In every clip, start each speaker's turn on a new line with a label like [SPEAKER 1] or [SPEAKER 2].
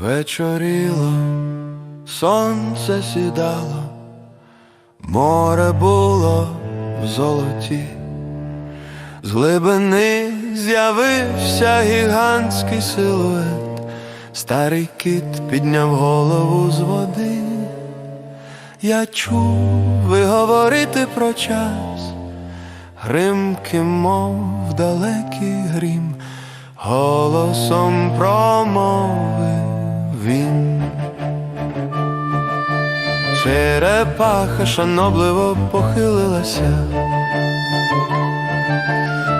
[SPEAKER 1] Вечоріло, сонце сідало, море було в золоті, з глибини з'явився гігантський силует, старий кит підняв голову з води. Я чув ви говорити про час, гримким, мов далекий грім, голосом промовив Черепаха шанобливо похилилася.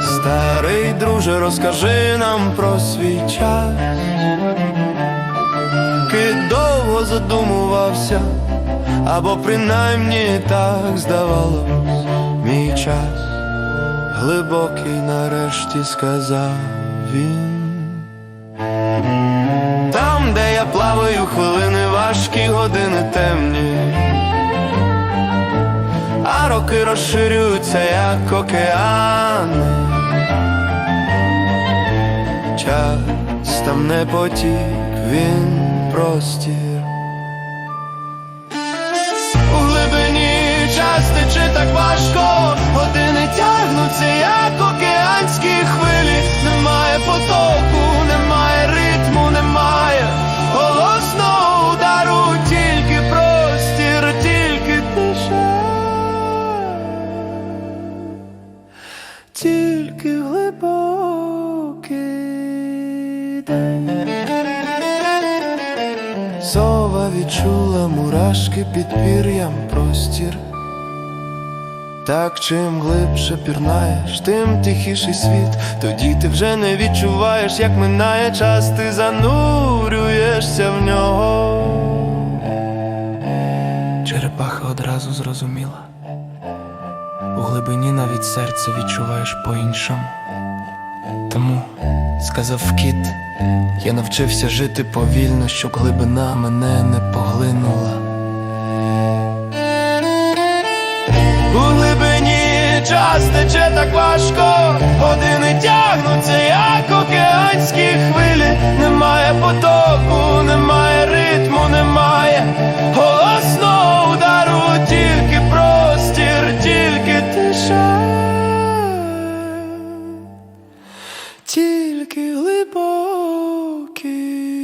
[SPEAKER 1] Старий друже, розкажи нам про свій час. Кит довго задумувався, або принаймні так здавалось, мій час глибокий нарешті сказав він. Там, де я плаваю, хвилини важкі, години темні, роки розширюються, як океани. Час там не потік, він простір. Тільки глибокий день. Сова відчула мурашки під пір'ям простір. Так чим глибше пірнаєш, тим тихіший світ. Тоді ти вже не відчуваєш, як минає час, ти занурюєшся в нього.
[SPEAKER 2] Черепаха одразу зрозуміла. Глибині навіть серце відчуваєш по-іншому. Тому, сказав кіт, я навчився жити повільно, щоб глибина мене не поглинула.
[SPEAKER 1] У глибині час тече так важко, години тягнуться, як океанські хвилі. Немає тільки глибокий день.